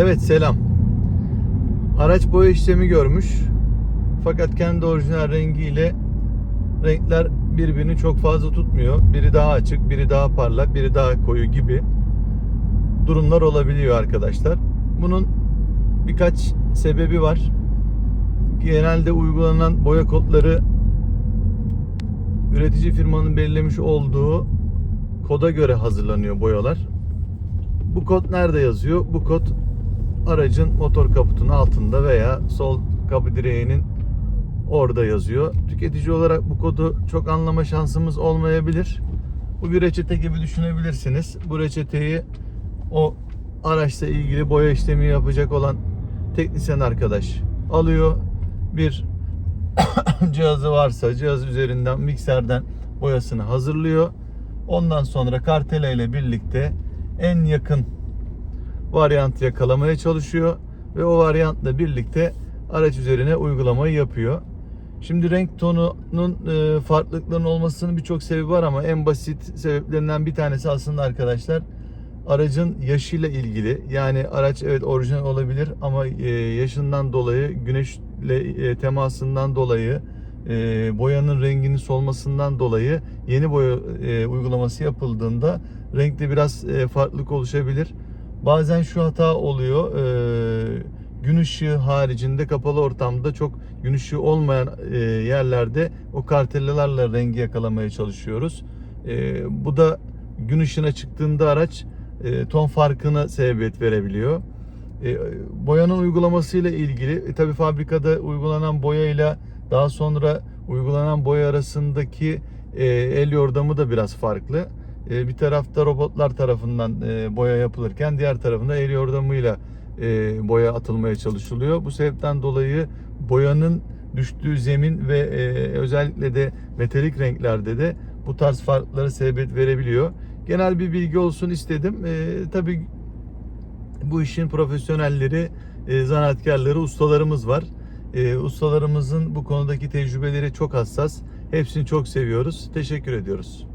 Evet selam. Araç boya işlemi görmüş. Fakat kendi orijinal rengiyle renkler birbirini çok fazla tutmuyor. Biri daha açık, biri daha parlak, biri daha koyu gibi durumlar olabiliyor arkadaşlar. Bunun birkaç sebebi var. Genelde uygulanan boya kodları üretici firmanın belirlemiş olduğu koda göre hazırlanıyor boyalar. Bu kod nerede yazıyor? Bu kod aracın motor kaputunun altında veya sol kapı direğinin orada yazıyor. Tüketici olarak bu kodu çok anlama şansımız olmayabilir. Bu bir reçete gibi düşünebilirsiniz. Bu reçeteyi o araçla ilgili boya işlemi yapacak olan teknisyen arkadaş alıyor. Bir cihazı varsa cihaz üzerinden mikserden boyasını hazırlıyor. Ondan sonra kartela ile birlikte en yakın varyantı yakalamaya çalışıyor ve o varyantla birlikte araç üzerine uygulamayı yapıyor. Şimdi renk tonunun e, farklılıkların olmasının birçok sebebi var ama en basit sebeplerinden bir tanesi aslında arkadaşlar aracın yaşıyla ilgili. Yani araç evet orijinal olabilir ama e, yaşından dolayı güneşle e, temasından dolayı boyanın renginin solmasından dolayı yeni boya uygulaması yapıldığında renkte biraz farklılık oluşabilir. Bazen şu hata oluyor. e, gün ışığı haricinde kapalı ortamda çok gün ışığı olmayan e, yerlerde o kartellalarla rengi yakalamaya çalışıyoruz. E, bu da gün ışığına çıktığında araç e, ton farkına sebebiyet verebiliyor. E, boyanın uygulamasıyla ilgili e, tabi fabrikada uygulanan boyayla daha sonra uygulanan boya arasındaki e, el yordamı da biraz farklı. E, bir tarafta robotlar tarafından e, boya yapılırken diğer tarafında el yordamıyla e, boya atılmaya çalışılıyor. Bu sebepten dolayı boyanın düştüğü zemin ve özellikle de metalik renklerde de bu tarz farklara sebebiyet verebiliyor. Genel bir bilgi olsun istedim. Tabii bu işin profesyonelleri, zanaatkarları, ustalarımız var. Ustalarımızın bu konudaki tecrübeleri çok hassas. Hepsini çok seviyoruz. Teşekkür ediyoruz.